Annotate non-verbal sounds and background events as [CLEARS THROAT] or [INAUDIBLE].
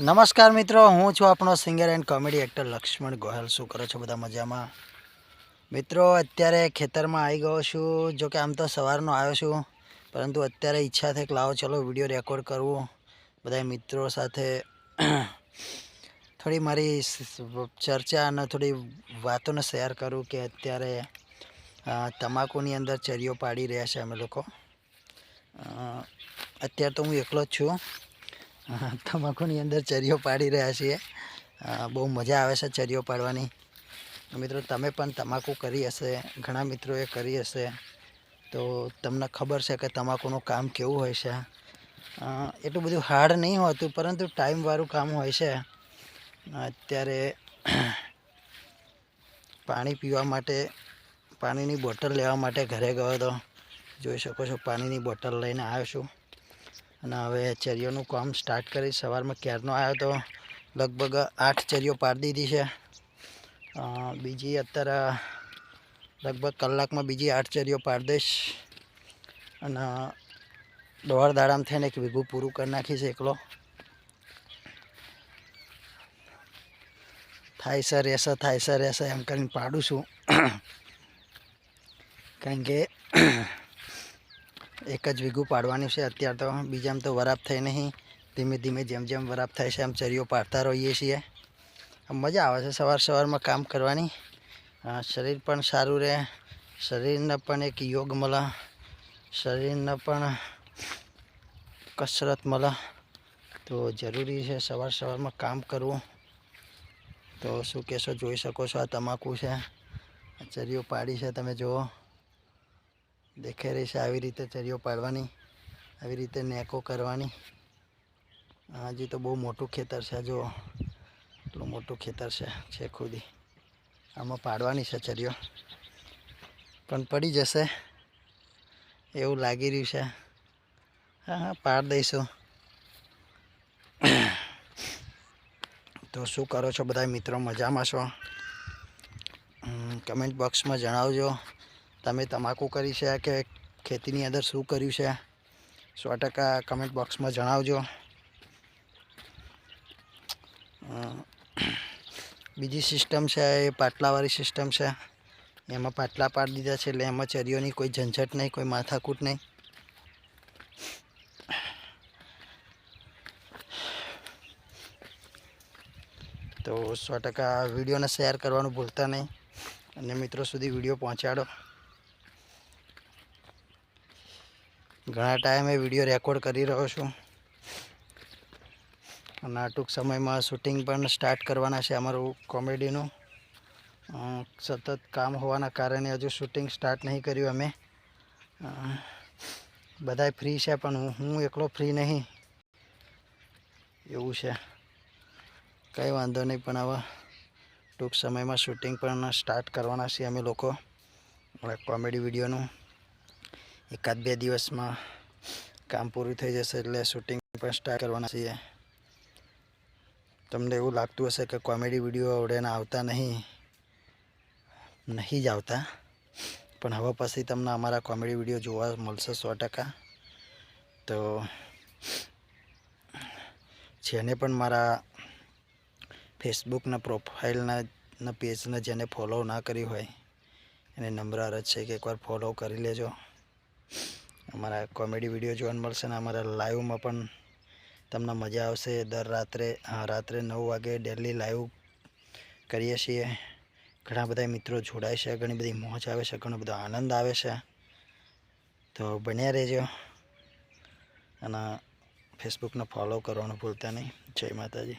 નમસ્કાર મિત્રો, હું છું આપણો singer and comedy actor Laxman Gohel. શું કરો છો બધા મજામાં? મિત્રો, અત્યારે ખેતરમાં આવી ગયો છું. જો કે આમ તો સવારનો આવ્યો છું, પરંતુ અત્યારે ઈચ્છા થઈ કે લાવો, ચલો વીડિયો રેકોર્ડ કરવું. બધા મિત્રો સાથે [CLEARS THROAT] થોડી મારી ચર્ચા અને થોડી વાતોને શેર કરું કે અત્યારે તમાકુની અંદર ચરીઓ પાડી રહ્યા છે અમે લોકો. અત્યારે તો હું એકલો જ છું. [LAUGHS] તમાકુની અંદર ચરીઓ પાડી રહ્યા છીએ. બહુ મજા આવે છે ચરીઓ પાડવાની. મિત્રો, તમે પણ તમાકુ કરી હશે, ઘણા મિત્રોએ કરી હશે, તો તમને ખબર છે કે તમાકુનું કામ કેવું હોય છે. એટલું બધું હાર્ડ નહીં હોતું, પરંતુ ટાઈમવાળું કામ હોય છે. અત્યારે [CLEARS THROAT] પાણી પીવા માટે, પાણીની બોટલ લેવા માટે ઘરે ગયો હતો. જોઈ શકો છો, પાણીની બોટલ લઈને આવ્યો છું. અને હવે ચેરીઓનું કામ સ્ટાર્ટ કરી સવારમાં ક્યારનો આવ્યો તો લગભગ આઠ ચેરીઓ પાડી દીધી છે. બીજી અત્યારે લગભગ કલાકમાં બીજી આઠ ચેરીઓ પાડી દઈશ. અને દોઢ દાડામાં થઈને એક વીઘું પૂરું કરી નાખીશ એકલો. થાય સર રહેશે, થાય સર રહેશે એમ કરીને પાડું છું. [COUGHS] કારણ કે એક જ વીઘું પાડવાનું છે. અત્યારે તો બીજામાં તો વરાપ થઈ નહીં. ધીમે ધીમે જેમ જેમ વરાપ થાય છે એમ ચરીઓ પાડતા રહીએ છીએ. આમ મજા આવે છે સવાર સવારમાં કામ કરવાની. શરીર પણ સારું રહે. શરીરને પણ એક યોગ મળે. શરીરને પણ કસરત મળે. તો જરૂરી છે સવાર સવારમાં કામ કરવું. તો શું કહેશો? જોઈ શકો છો આ તમાકુ છે. ચરીઓ પાડી છે, તમે જુઓ. દેખાઈ રહી છે આવી રીતે ચરીઓ પાડવાની, આવી રીતે નેકો કરવાની. હજી તો બહુ મોટું ખેતર છે જો એટલું મોટું ખેતર છે છે ખુદી. આમાં પાડવાની છે ચરીઓ પણ પડી જશે. એવું લાગી રહ્યું છે. હા હા, પાડ દઈશું. તો શું કરો છો બધા મિત્રો? મજામાં છો? કમેન્ટ બોક્સમાં જણાવજો. તમે તમાકુ કરી છે કે ખેતીની અંદર શું કર્યું છે? સો ટકા કમેન્ટ બોક્સમાં જણાવજો. બીજી સિસ્ટમ છે, એ પાટલાવાળી સિસ્ટમ છે. એમાં પાટલા પાડી દીધા છે, એટલે એમાં ચરીઓની કોઈ ઝંઝટ નહીં, કોઈ માથાકૂટ નહીં. તો સો ટકા વિડીયોને શેર કરવાનું ભૂલતા નહીં. અને મિત્રો સુધી વીડિયો પહોંચાડો. ઘણા ટાઈમે વીડિયો રેકોર્ડ કરી રહ્યો છું. અને આ ટૂંક સમયમાં શૂટિંગ પણ સ્ટાર્ટ કરવાના છે અમારું કોમેડીનું. સતત કામ હોવાના કારણે હજુ શૂટિંગ સ્ટાર્ટ નહીં કર્યું અમે. બધાય ફ્રી છે પણ હું એકલો ફ્રી નહીં. એવું છે. કંઈ વાંધો નહીં પણ હવે ટૂંક સમયમાં શૂટિંગ પણ સ્ટાર્ટ કરવાના છીએ અમે લોકો. કોમેડી વિડીયોનું. એકાદ બે દિવસમાં કામ પૂરું થઈ જશે એટલે શૂટિંગ પણ સ્ટાર્ટ કરવાના છીએ. તમને એવું લાગતું હશે કે કોમેડી વીડિયો આવડેને આવતા નહીં. નહીં જ આવતા. પણ હવે પછી તમને અમારા કોમેડી વીડિયો જોવા મળશે સો ટકા. તો જેને પણ મારા ફેસબુકના પ્રોફાઇલના પેજને જેને ફોલો ના કરી હોય, એને નમ્ર અરજ છે કે એકવાર ફોલો કરી લેજો. અમારા કોમેડી વીડિયો જોવા મળશે ને અમારા લાઈવમાં પણ તમને મજા આવશે. દર રાત્રે રાત્રે નવ વાગે ડેલી લાઈવ કરીએ છીએ. ઘણા બધા મિત્રો જોડાય છે, ઘણી બધી મોજ આવે છે, ઘણો બધો આનંદ આવે છે. તો બન્યા રહેજો. અને ફેસબુકને ફોલો કરવાનું ભૂલતા નહીં. જય માતાજી.